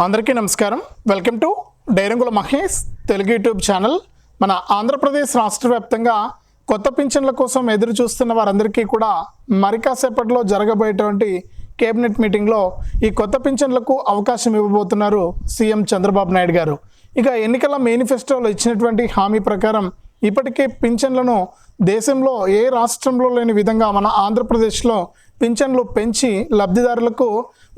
అందరికీ నమస్కారం. Welcome to Dairangula Mahesh Telugu YouTube channel. మన ఆంధ్రప్రదేశ్ రాష్ట్ర వ్యాప్తంగా కొత్త పింఛన్ల కోసం ఎదురు చూస్తున్న వారందరికీ కూడా మరికాసేపట్లో జరగబోయేటువంటి కేబినెట్ మీటింగ్లో ఈ కొత్త పింఛన్లకు అవకాశం ఇవ్వబోతున్నారు సీఎం చంద్రబాబు నాయుడు గారు. ఇక ఎన్నికల మేనిఫెస్టోలో ఇచ్చినటువంటి హామీ ప్రకారం ఇప్పటికే పింఛన్లను దేశంలో ఏ రాష్ట్రంలో లేని విధంగా మన ఆంధ్రప్రదేశ్లో పింఛన్లు పెంచి లబ్ధిదారులకు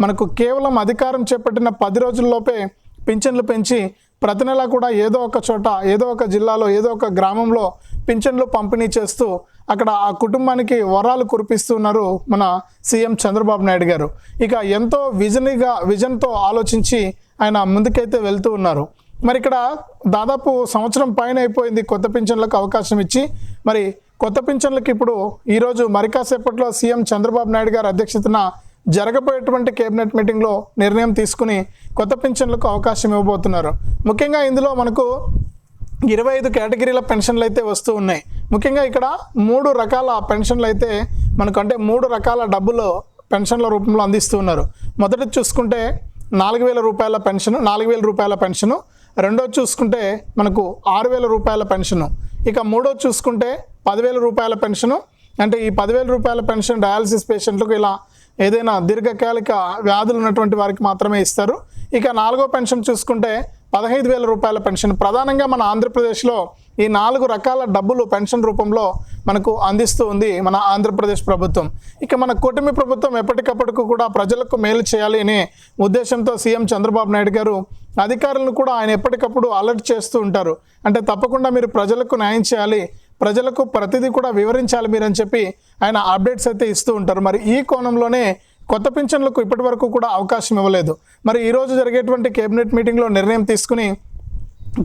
మనకు కేవలం అధికారం చేపట్టిన పది రోజుల్లోపే పింఛన్లు పెంచి ప్రతి నెల కూడా ఏదో ఒక చోట ఏదో ఒక జిల్లాలో ఏదో ఒక గ్రామంలో పింఛన్లు పంపిణీ చేస్తూ అక్కడ ఆ కుటుంబానికి వరాలు కురిపిస్తున్నారు మన సీఎం చంద్రబాబు నాయుడు గారు. ఇక ఎంతో విజన్గా విజన్తో ఆలోచించి ఆయన ముందుకైతే వెళ్తూ ఉన్నారు. మరి ఇక్కడ దాదాపు సంవత్సరం పైన అయిపోయింది కొత్త పింఛన్లకు అవకాశం ఇచ్చి. మరి కొత్త పింఛన్లకు ఇప్పుడు ఈరోజు మరికాసేపట్లో సీఎం చంద్రబాబు నాయుడు గారి అధ్యక్షతన జరగబోయేటువంటి కేబినెట్ మీటింగ్లో నిర్ణయం తీసుకుని కొత్త పెన్షన్లకు అవకాశం ఇవ్వబోతున్నారు. ముఖ్యంగా ఇందులో మనకు ఇరవై ఐదు కేటగిరీల పెన్షన్లు అయితే వస్తూ ఉన్నాయి. ముఖ్యంగా ఇక్కడ మూడు రకాల పెన్షన్లు అయితే మనకు అంటే మూడు రకాల డబ్బులు పెన్షన్ల రూపంలో అందిస్తూ ఉన్నారు. మొదటి చూసుకుంటే నాలుగు వేల రూపాయల పెన్షన్ నాలుగు వేల రూపాయల పెన్షను. రెండోది చూసుకుంటే మనకు ఆరు వేల రూపాయల పెన్షను. ఇక మూడోది చూసుకుంటే పదివేల రూపాయల పెన్షను. అంటే ఈ పదివేల రూపాయల పెన్షన్ డయాలసిస్ పేషెంట్లకు ఇలా ఏదైనా దీర్ఘకాలిక వ్యాధులు ఉన్నటువంటి వారికి మాత్రమే ఇస్తారు. ఇక నాలుగో పెన్షన్ చూసుకుంటే పదహైదు వేల రూపాయల పెన్షన్. ప్రధానంగా మన ఆంధ్రప్రదేశ్లో ఈ నాలుగు రకాల డబ్బులు పెన్షన్ రూపంలో మనకు అందిస్తూ ఉంది మన ఆంధ్రప్రదేశ్ ప్రభుత్వం. ఇక మన కూటమి ప్రభుత్వం ఎప్పటికప్పటికు కూడా ప్రజలకు మేలు చేయాలి అనే ఉద్దేశంతో సీఎం చంద్రబాబు నాయుడు గారు అధికారులను కూడా ఆయన ఎప్పటికప్పుడు అలర్ట్ చేస్తూ ఉంటారు. అంటే తప్పకుండా మీరు ప్రజలకు న్యాయం చేయాలి ప్రజలకు ప్రతిదీ కూడా వివరించాలి మీరని చెప్పి ఆయన అప్డేట్స్ అయితే ఇస్తూ ఉంటారు. మరి ఈ కోణంలోనే కొత్త పింఛన్లకు ఇప్పటి వరకు కూడా అవకాశం ఇవ్వలేదు. మరి ఈరోజు జరిగేటువంటి కేబినెట్ మీటింగ్లో నిర్ణయం తీసుకుని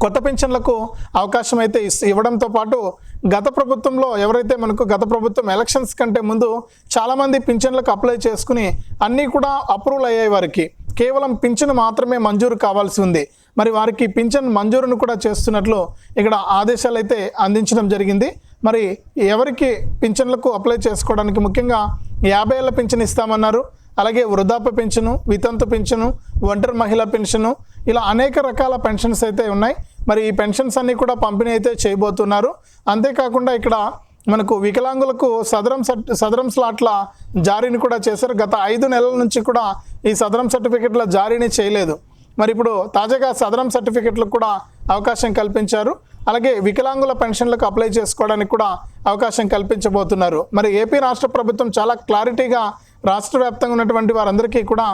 కొత్త పెన్షన్లకు అవకాశం అయితే ఇస్- ఇవ్వడంతో పాటు గత ప్రభుత్వంలో ఎవరైతే మనకు గత ప్రభుత్వం ఎలక్షన్స్ కంటే ముందు చాలామంది పింఛన్లకు అప్లై చేసుకుని అన్నీ కూడా అప్రూవల్ అయ్యాయి వారికి. కేవలం పింఛను మాత్రమే మంజూరు కావాల్సి ఉంది. మరి వారికి పింఛన్ మంజూరును కూడా చేస్తున్నట్లు ఇక్కడ ఆదేశాలు అయితే అందించడం జరిగింది. మరి ఎవరికి పింఛన్లకు అప్లై చేసుకోవడానికి ముఖ్యంగా యాభై ఏళ్ళ పింఛన్ ఇస్తామన్నారు. అలాగే వృద్ధాప్య పెన్షను వితంతు పెన్షను ఒంటరి మహిళ పెన్షను ఇలా అనేక రకాల పెన్షన్స్ అయితే ఉన్నాయి. మరి ఈ పెన్షన్స్ అన్నీ కూడా పంపిణీ అయితే చేయబోతున్నారు. అంతేకాకుండా ఇక్కడ మనకు వికలాంగులకు సదరం సర్టి సదరం స్లాట్ల జారీని కూడా చేశారు. గత ఐదు నెలల నుంచి కూడా ఈ సదరం సర్టిఫికెట్ల జారీని చేయలేదు. మరి ఇప్పుడు తాజాగా సదరం సర్టిఫికెట్లకు కూడా అవకాశం కల్పించారు. అలాగే వికలాంగుల పెన్షన్లకు అప్లై చేసుకోవడానికి కూడా అవకాశం కల్పించబోతున్నారు. మరి ఏపీ రాష్ట్ర ప్రభుత్వం చాలా క్లారిటీగా రాష్ట్ర వ్యాప్తంగా ఉన్నటువంటి వారందరికీ కూడా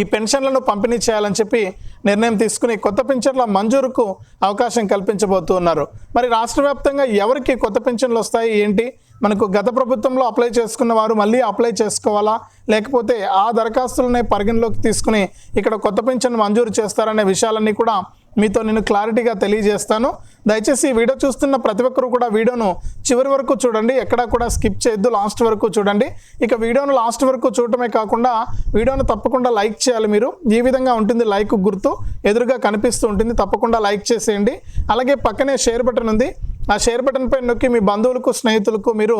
ఈ పెన్షన్లను పంపిణీ చేయాలని చెప్పి నిర్ణయం తీసుకుని కొత్త పెన్షన్ల మంజూరుకు అవకాశం కల్పించబోతున్నారు. మరి రాష్ట్ర వ్యాప్తంగా ఎవరికి కొత్త పెన్షన్లు వస్తాయి? ఏంటి? మనకు గత ప్రభుత్వంలో అప్లై చేసుకున్న వారు మళ్ళీ అప్లై చేసుకోవాలా? లేకపోతే ఆ దరఖాస్తులనే పరిగణలోకి తీసుకుని ఇక్కడ కొత్త పెన్షన్ మంజూరు చేస్తారనే విషయాలన్నీ కూడా మీతో నేను క్లారిటీగా తెలియజేస్తాను. దయచేసి ఈ వీడియో చూస్తున్న ప్రతి ఒక్కరు కూడా వీడియోను చివరి వరకు చూడండి. ఎక్కడా కూడా స్కిప్ చేయొద్దు లాస్ట్ వరకు చూడండి. ఇక వీడియోను లాస్ట్ వరకు చూడటమే కాకుండా వీడియోను తప్పకుండా లైక్ చేయాలి మీరు. ఈ విధంగా ఉంటుంది లైక్ గుర్తు. ఎదురుగా కనిపిస్తూ ఉంటుంది. తప్పకుండా లైక్ చేసేయండి. అలాగే పక్కనే షేర్ బటన్ ఉంది. ఆ షేర్ బటన్ పై నొక్కి మీ బంధువులకు స్నేహితులకు మీరు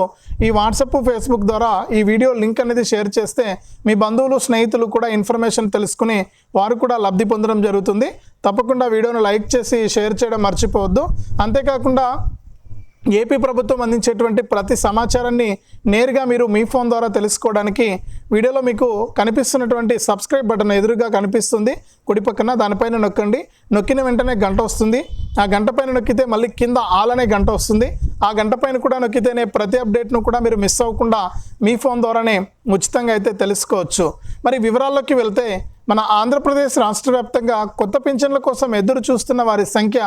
ఈ వాట్సాప్ ఫేస్బుక్ ద్వారా ఈ వీడియో లింక్ అనేది షేర్ చేస్తే మీ బంధువులు స్నేహితులు కూడా ఇన్ఫర్మేషన్ తెలుసుకుని వారు కూడా లబ్ధి పొందడం జరుగుతుంది. తప్పకుండా వీడియోను లైక్ చేసి షేర్ చేయడం మర్చిపోవద్దు. అంతేకాకుండా ఏపీ ప్రభుత్వం అందించేటువంటి ప్రతి సమాచారాన్ని నేరుగా మీరు మీ ఫోన్ ద్వారా తెలుసుకోవడానికి వీడియోలో మీకు కనిపిస్తున్నటువంటి సబ్స్క్రైబ్ బటన్ ఎదురుగా కనిపిస్తుంది. కుడి పక్కన దానిపైన నొక్కండి. నొక్కిన వెంటనే గంట వస్తుంది. ఆ గంట పైన నొక్కితే మళ్ళీ కింద ఆల్ అనే గంట వస్తుంది. ఆ గంట పైన కూడా నొక్కితేనే ప్రతి అప్డేట్ను కూడా మీరు మిస్ అవ్వకుండా మీ ఫోన్ ద్వారానే ఉచితంగా అయితే తెలుసుకోవచ్చు. మరి వివరాల్లోకి వెళ్తే మన ఆంధ్రప్రదేశ్ రాష్ట్ర వ్యాప్తంగా కొత్త పింఛన్ల కోసం ఎదురు చూస్తున్న వారి సంఖ్య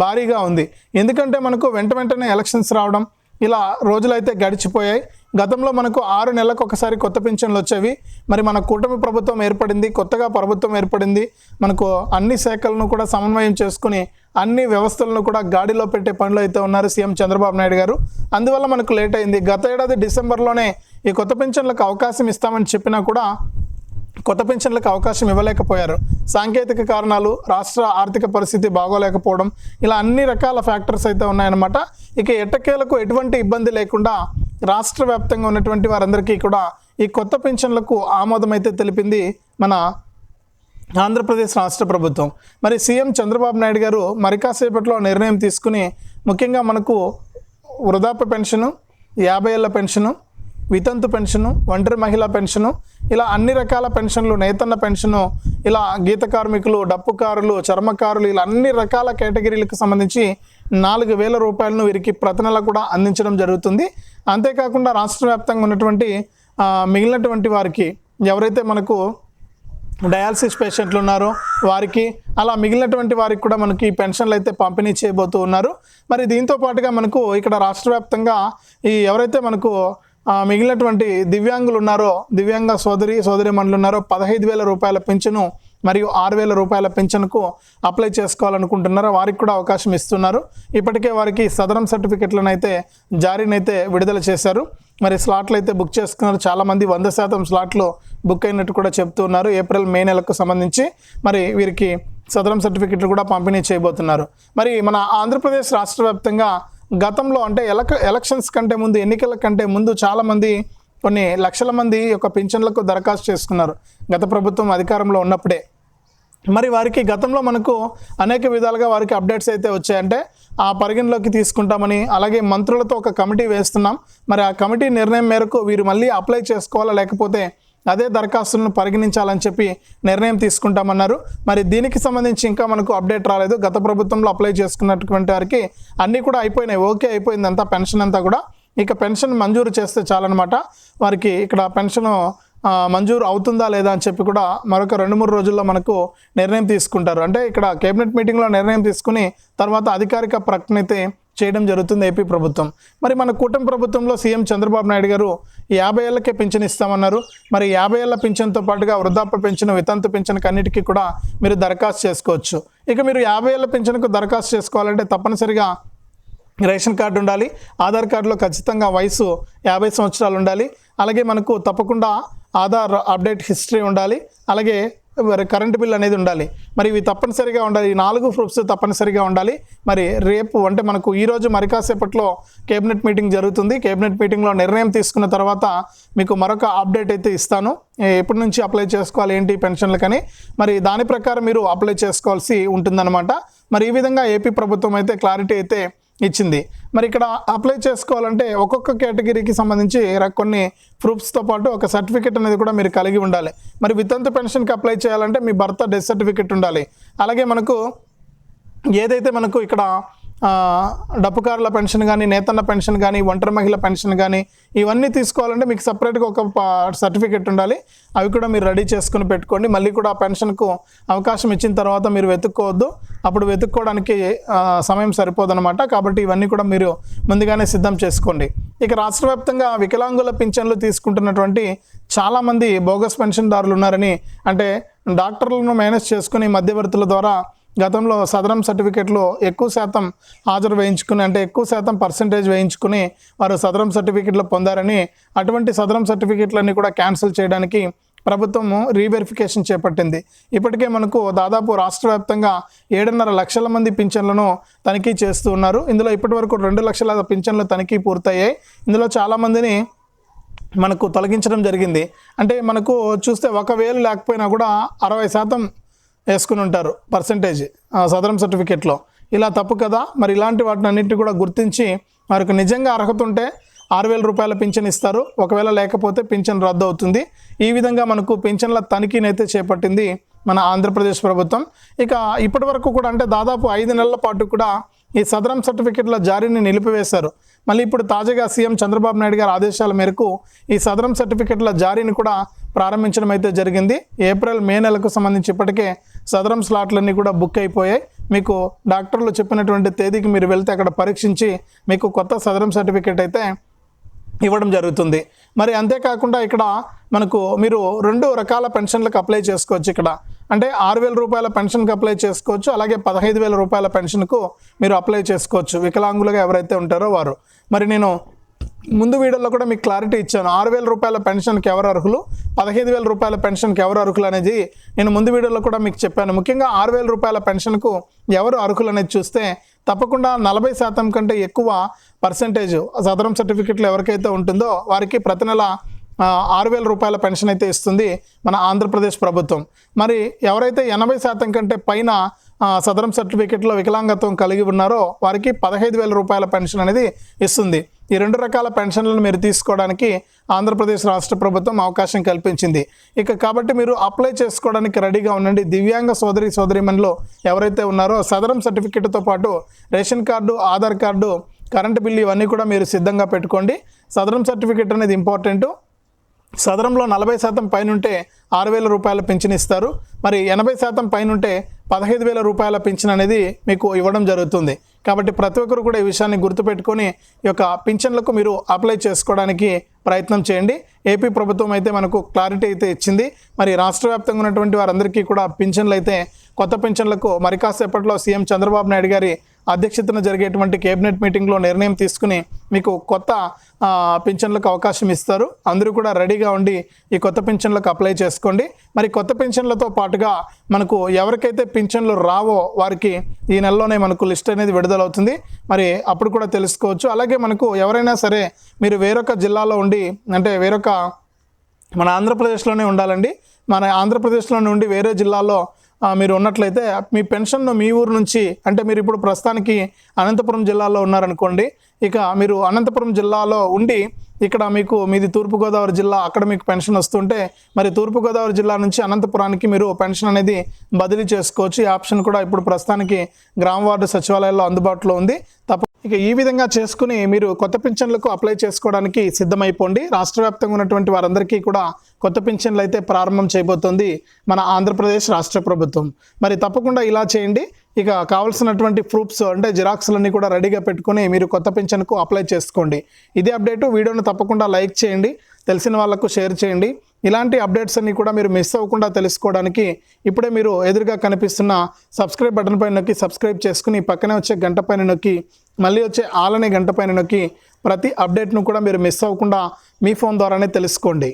భారీగా ఉంది. ఎందుకంటే మనకు వెంట వెంటనే ఎలక్షన్స్ రావడం ఇలా రోజులైతే గడిచిపోయాయి. గతంలో మనకు ఆరు నెలలకు ఒకసారి కొత్త పింఛన్లు వచ్చేవి. మరి మన కూటమి ప్రభుత్వం ఏర్పడింది కొత్తగా ప్రభుత్వం ఏర్పడింది. మనకు అన్ని శాఖలను కూడా సమన్వయం చేసుకుని అన్ని వ్యవస్థలను కూడా గాడిలో పెట్టే పనిలో అయితే ఉన్నారు సీఎం చంద్రబాబు నాయుడు గారు. అందువల్ల మనకు లేట్ అయింది. గత ఏడాది డిసెంబర్లోనే ఈ కొత్త పింఛన్లకు అవకాశం ఇస్తామని చెప్పినా కూడా కొత్త పెన్షన్లకు అవకాశం ఇవ్వలేకపోయారు. సాంకేతిక కారణాలు రాష్ట్ర ఆర్థిక పరిస్థితి బాగోలేకపోవడం ఇలా అన్ని రకాల ఫ్యాక్టర్స్ అయితే ఉన్నాయన్నమాట. ఇక ఎట్టకేలకు ఎటువంటి ఇబ్బంది లేకుండా రాష్ట్ర వ్యాప్తంగా ఉన్నటువంటి వారందరికీ కూడా ఈ కొత్త పెన్షన్లకు ఆమోదం అయితే తెలిపింది మన ఆంధ్రప్రదేశ్ రాష్ట్ర ప్రభుత్వం. మరి సీఎం చంద్రబాబు నాయుడు గారు మరికాసేపట్లో నిర్ణయం తీసుకుని ముఖ్యంగా మనకు వృధాప్య పెన్షను యాభై ఏళ్ళ పెన్షను వితంతు పెన్షను ఒంటరి మహిళా పెన్షను ఇలా అన్ని రకాల పెన్షన్లు నేతన్న పెన్షను ఇలా గీత కార్మికులు డప్పుకారులు చర్మకారులు ఇలా అన్ని రకాల కేటగిరీలకు సంబంధించి నాలుగు వేల రూపాయలను వీరికి ప్రతి నెల కూడా అందించడం జరుగుతుంది. అంతేకాకుండా రాష్ట్ర వ్యాప్తంగా ఉన్నటువంటి మిగిలినటువంటి వారికి ఎవరైతే మనకు డయాలసిస్ పేషెంట్లు ఉన్నారో వారికి అలా మిగిలినటువంటి వారికి కూడా మనకి పెన్షన్లు అయితే పంపిణీ చేయబోతూ ఉన్నారు. మరి దీంతో పాటుగా మనకు ఇక్కడ రాష్ట్ర వ్యాప్తంగా ఈ ఎవరైతే మనకు మిగిలినటువంటి దివ్యాంగులు ఉన్నారో దివ్యాంగ సోదరి సోదరి మనులు ఉన్నారో పదహైదు వేల రూపాయల పెన్షను మరియు ఆరు వేల రూపాయల పెన్షన్కు అప్లై చేసుకోవాలనుకుంటున్నారో వారికి కూడా అవకాశం ఇస్తున్నారు. ఇప్పటికే వారికి సదరం సర్టిఫికెట్లను అయితే జారీనైతే విడుదల చేశారు. మరి స్లాట్లు అయితే బుక్ చేసుకున్నారు. చాలామంది వంద శాతం స్లాట్లు బుక్ అయినట్టు కూడా చెప్తూ ఉన్నారు. ఏప్రిల్ మే నెలకు సంబంధించి మరి వీరికి సదరం సర్టిఫికెట్లు కూడా పంపిణీ చేయబోతున్నారు. మరి మన ఆంధ్రప్రదేశ్ రాష్ట్ర వ్యాప్తంగా గతంలో అంటే ఎలక ఎలక్షన్స్ కంటే ముందు ఎన్నికల కంటే ముందు చాలామంది కొన్ని లక్షల మంది యొక్క పింఛన్లకు దరఖాస్తు చేసుకున్నారు. గత ప్రభుత్వం అధికారంలో ఉన్నప్పుడే. మరి వారికి గతంలో మనకు అనేక విధాలుగా వారికి అప్డేట్స్ అయితే వచ్చాయంటే ఆ పరిగణలోకి తీసుకుంటామని అలాగే మంత్రులతో ఒక కమిటీ వేస్తున్నాం. మరి ఆ కమిటీ నిర్ణయం మేరకు వీరు మళ్ళీ అప్లై చేసుకోవాలా లేకపోతే అదే దరఖాస్తులను పరిగణించాలని చెప్పి నిర్ణయం తీసుకుంటామన్నారు. మరి దీనికి సంబంధించి ఇంకా మనకు అప్డేట్ రాలేదు. గత ప్రభుత్వంలో అప్లై చేసుకున్నటువంటి వారికి అన్నీ కూడా అయిపోయినాయి. ఓకే అయిపోయింది అంతా పెన్షన్ అంతా కూడా. ఇక పెన్షన్ మంజూరు చేస్తే చాలన్నమాట. వారికి ఇక్కడ పెన్షన్ మంజూరు అవుతుందా లేదా అని చెప్పి కూడా మరొక రెండు మూడు రోజుల్లో మనకు నిర్ణయం తీసుకుంటారు. అంటే ఇక్కడ కేబినెట్ మీటింగ్లో నిర్ణయం తీసుకుని తర్వాత అధికారిక ప్రకటన అయితే చేయడం జరుగుతుంది ఏపీ ప్రభుత్వం. మరి మన కూటమి ప్రభుత్వంలో సీఎం చంద్రబాబు నాయుడు గారు యాభై ఏళ్ళకే పింఛన్ ఇస్తామన్నారు. మరి యాభై ఏళ్ళ పింఛన్తో పాటుగా వృద్ధాప్య పింఛను వితంతు పింఛను అన్నిటికీ కూడా మీరు దరఖాస్తు చేసుకోవచ్చు. ఇక మీరు యాభై ఏళ్ళ పింఛన్కు దరఖాస్తు చేసుకోవాలంటే తప్పనిసరిగా రేషన్ కార్డు ఉండాలి. ఆధార్ కార్డులో ఖచ్చితంగా వయసు యాభై సంవత్సరాలు ఉండాలి. అలాగే మనకు తప్పకుండా ఆధార్ అప్డేట్ హిస్టరీ ఉండాలి. అలాగే మరి కరెంటు బిల్ అనేది ఉండాలి. మరి ఇవి తప్పనిసరిగా ఉండాలి. ఈ నాలుగు ప్రూఫ్స్ తప్పనిసరిగా ఉండాలి. మరి రేపు అంటే మనకు ఈరోజు మరి కాసేపట్లో కేబినెట్ మీటింగ్ జరుగుతుంది. కేబినెట్ మీటింగ్లో నిర్ణయం తీసుకున్న తర్వాత మీకు మరొక అప్డేట్ అయితే ఇస్తాను. ఎప్పటి నుంచి అప్లై చేసుకోవాలి? ఏంటి? పెన్షన్లకని మరి దాని ప్రకారం మీరు అప్లై చేసుకోవాల్సి ఉంటుందన్నమాట. మరి ఈ విధంగా ఏపీ ప్రభుత్వం అయితే క్లారిటీ అయితే ఇచ్చింది. మరి ఇక్కడ అప్లై చేసుకోవాలంటే ఒక్కొక్క కేటగిరీకి సంబంధించి కొన్ని ప్రూఫ్స్తో పాటు ఒక సర్టిఫికేట్ అనేది కూడా మీరు కలిగి ఉండాలి. మరి వితంతు పెన్షన్కి అప్లై చేయాలంటే మీ భర్త డెత్ సర్టిఫికేట్ ఉండాలి. అలాగే మనకు ఏదైతే మనకు ఇక్కడ డప్పుకారుల పెన్షన్ కానీ నేతన్న పెన్షన్ కానీ ఒంటరి మహిళ పెన్షన్ కానీ ఇవన్నీ తీసుకోవాలంటే మీకు సపరేట్గా ఒక సర్టిఫికేట్ ఉండాలి. అవి కూడా మీరు రెడీ చేసుకుని పెట్టుకోండి. మళ్ళీ కూడా ఆ పెన్షన్కు అవకాశం ఇచ్చిన తర్వాత మీరు వెతుక్కోవద్దు. అప్పుడు వెతుక్కోవడానికి సమయం సరిపోదన్నమాట. కాబట్టి ఇవన్నీ కూడా మీరు ముందుగానే సిద్ధం చేసుకోండి. ఇక రాష్ట్ర వ్యాప్తంగా వికలాంగుల పింఛన్లు తీసుకుంటున్నటువంటి చాలామంది బోగస్ పెన్షన్దారులు ఉన్నారని అంటే డాక్టర్లను మేనేజ్ చేసుకుని మధ్యవర్తుల ద్వారా గతంలో సదరం సర్టిఫికెట్లో ఎక్కువ శాతం హాజరు వేయించుకుని అంటే ఎక్కువ శాతం పర్సంటేజ్ వేయించుకుని వారు సదరం సర్టిఫికెట్లు పొందారని అటువంటి సదరం సర్టిఫికెట్లన్నీ కూడా క్యాన్సిల్ చేయడానికి ప్రభుత్వము రీవెరిఫికేషన్ చేపట్టింది. ఇప్పటికే మనకు దాదాపు రాష్ట్ర వ్యాప్తంగా ఏడున్నర లక్షల మంది పింఛన్లను తనిఖీ చేస్తూ ఉన్నారు. ఇందులో ఇప్పటివరకు రెండు లక్షల పింఛన్లు తనిఖీ పూర్తయ్యాయి. ఇందులో చాలామందిని మనకు తొలగించడం జరిగింది. అంటే మనకు చూస్తే ఒకవేళ లేకపోయినా కూడా అరవై శాతం వేసుకుని ఉంటారు పర్సంటేజ్ సదరం సర్టిఫికేట్లో. ఇలా తప్పు కదా? మరి ఇలాంటి వాటిని అన్నింటినీ కూడా గుర్తించి వారికి నిజంగా అర్హత ఉంటే ఆరు వేల రూపాయల పింఛన్ ఇస్తారు. ఒకవేళ లేకపోతే పింఛన్ రద్దు అవుతుంది ఈ విధంగా మనకు పింఛన్ల తనిఖీని అయితే చేపట్టింది మన ఆంధ్రప్రదేశ్ ప్రభుత్వం. ఇక ఇప్పటి వరకు కూడా అంటే దాదాపు ఐదు నెలల పాటు కూడా ఈ సదరం సర్టిఫికెట్ల జారీని నిలిపివేశారు. మళ్ళీ ఇప్పుడు తాజాగా సీఎం చంద్రబాబు నాయుడు గారి ఆదేశాల మేరకు ఈ సదరం సర్టిఫికెట్ల జారీని కూడా ప్రారంభించడం అయితే జరిగింది. ఏప్రిల్ మే నెలకు సంబంధించి ఇప్పటికే సదరం స్లాట్లన్నీ కూడా బుక్ అయిపోయాయి. మీకు డాక్టర్లు చెప్పినటువంటి తేదీకి మీరు వెళ్తే అక్కడ పరీక్షించి మీకు కొత్త సదరం సర్టిఫికేట్ అయితే ఇవ్వడం జరుగుతుంది. మరి అంతేకాకుండా ఇక్కడ మనకు మీరు రెండు రకాల పెన్షన్లకు అప్లై చేసుకోవచ్చు ఇక్కడ. అంటే ఆరు వేల రూపాయల పెన్షన్కి అప్లై చేసుకోవచ్చు అలాగే పదహైదు వేల రూపాయల పెన్షన్కు మీరు అప్లై చేసుకోవచ్చు వికలాంగులుగా ఎవరైతే ఉంటారో వారు. మరి నేను ముందు వీడియోలో కూడా మీకు క్లారిటీ ఇచ్చాను. ఆరు వేల రూపాయల పెన్షన్కి ఎవరు అర్హులు? పదహైదు వేల రూపాయల పెన్షన్కి ఎవరు అర్హులు అనేది నేను ముందు వీడియోలో కూడా మీకు చెప్పాను. ముఖ్యంగా ఆరు వేల రూపాయల పెన్షన్కు ఎవరు అర్హులు అనేది చూస్తే తప్పకుండా నలభై శాతం కంటే ఎక్కువ పర్సంటేజ్ సదరం సర్టిఫికెట్లు ఎవరికైతే ఉంటుందో వారికి ప్రతి నెల ఆరు వేల రూపాయల పెన్షన్ అయితే ఇస్తుంది మన ఆంధ్రప్రదేశ్ ప్రభుత్వం. మరి ఎవరైతే ఎనభై శాతం కంటే పైన సదరం సర్టిఫికెట్లో వికలాంగత్వం కలిగి ఉన్నారో వారికి పదహైదు వేల రూపాయల పెన్షన్ అనేది ఇస్తుంది. ఈ రెండు రకాల పెన్షన్లను మీరు తీసుకోవడానికి ఆంధ్రప్రదేశ్ రాష్ట్ర ప్రభుత్వం అవకాశం కల్పించింది. ఇక కాబట్టి మీరు అప్లై చేసుకోవడానికి రెడీగా ఉండండి. దివ్యాంగ సోదరి సోదరిమణిలో ఎవరైతే ఉన్నారో సదరం సర్టిఫికెట్తో పాటు ration card Aadhaar card current bill ఇవన్నీ కూడా మీరు సిద్ధంగా పెట్టుకోండి. సదరం సర్టిఫికెట్ అనేది ఇంపార్టెంట్. సదరంలో నలభై శాతం పైన ఉంటే ఆరు వేల రూపాయల పింఛన్ ఇస్తారు. మరి ఎనభై శాతం పైన ఉంటే పదహైదు వేల రూపాయల పింఛన్ అనేది మీకు ఇవ్వడం జరుగుతుంది. కాబట్టి ప్రతి ఒక్కరు కూడా ఈ విషయాన్ని గుర్తుపెట్టుకొని ఈ యొక్క పింఛన్లకు మీరు అప్లై చేసుకోవడానికి ప్రయత్నం చేయండి. ఏపీ ప్రభుత్వం అయితే మనకు క్లారిటీ అయితే ఇచ్చింది. మరి రాష్ట్ర వ్యాప్తంగా ఉన్నటువంటి వారందరికీ కూడా పింఛన్లు అయితే కొత్త పింఛన్లకు మరి కాసేపట్లో సీఎం చంద్రబాబు నాయుడు గారి అధ్యక్షతన జరిగేటువంటి కేబినెట్ మీటింగ్లో నిర్ణయం తీసుకుని మీకు కొత్త పింఛన్లకు అవకాశం ఇస్తారు. అందరూ కూడా రెడీగా ఉండి ఈ కొత్త పింఛన్లకు అప్లై చేసుకోండి. మరి కొత్త పింఛన్లతో పాటుగా మనకు ఎవరికైతే పింఛన్లు రావో వారికి ఈ నెలలోనే మనకు లిస్ట్ అనేది విడుదలవుతుంది. మరి అప్పుడు కూడా తెలుసుకోవచ్చు. అలాగే మనకు ఎవరైనా సరే మీరు వేరొక జిల్లాలో ఉండి అంటే వేరొక మన ఆంధ్రప్రదేశ్లోనే ఉండాలండి. మన ఆంధ్రప్రదేశ్లో నుండి వేరే జిల్లాలో మీరు ఉన్నట్లయితే మీ పెన్షన్ను మీ ఊరు నుంచి అంటే మీరు ఇప్పుడు ప్రస్తుతానికి అనంతపురం జిల్లాలో ఉన్నారనుకోండి ఇక మీరు అనంతపురం జిల్లాలో ఉండి ఇక్కడ మీకు మీది తూర్పుగోదావరి జిల్లా అక్కడ మీకు పెన్షన్ వస్తుంటే మరి తూర్పుగోదావరి జిల్లా నుంచి అనంతపురానికి మీరు పెన్షన్ అనేది బదిలీ చేసుకోవచ్చు. ఈ ఆప్షన్ కూడా ఇప్పుడు ప్రస్తుతానికి గ్రామ వార్డు సచివాలయాల్లో అందుబాటులో ఉంది. తప్ప ఇక ఈ విధంగా చేసుకుని మీరు కొత్త పింఛన్లకు అప్లై చేసుకోవడానికి సిద్ధమైపోండి. రాష్ట్ర వ్యాప్తంగా ఉన్నటువంటి వారందరికీ కూడా కొత్త పింఛన్లు అయితే ప్రారంభం చేయబోతోంది మన ఆంధ్రప్రదేశ్ రాష్ట్ర ప్రభుత్వం. మరి తప్పకుండా ఇలా చేయండి. ఇక కావాల్సినటువంటి ప్రూఫ్స్ అంటే జిరాక్స్లన్నీ కూడా రెడీగా పెట్టుకుని మీరు కొత్త పెన్షన్కు అప్లై చేసుకోండి. ఇదే అప్డేటు వీడియోను తప్పకుండా లైక్ చేయండి తెలిసిన వాళ్ళకు షేర్ చేయండి. ఇలాంటి అప్డేట్స్ అన్ని కూడా మీరు మిస్ అవ్వకుండా తెలుసుకోవడానికి ఇప్పుడే మీరు ఎదురుగా కనిపిస్తున్న సబ్స్క్రైబ్ బటన్ పైన నొక్కి సబ్స్క్రైబ్ చేసుకుని పక్కనే వచ్చే గంట పైన నొక్కి మళ్ళీ వచ్చే ఆలనే గంట పైన నొక్కి ప్రతి అప్డేట్ను కూడా మీరు మిస్ అవ్వకుండా మీ ఫోన్ ద్వారానే తెలుసుకోండి.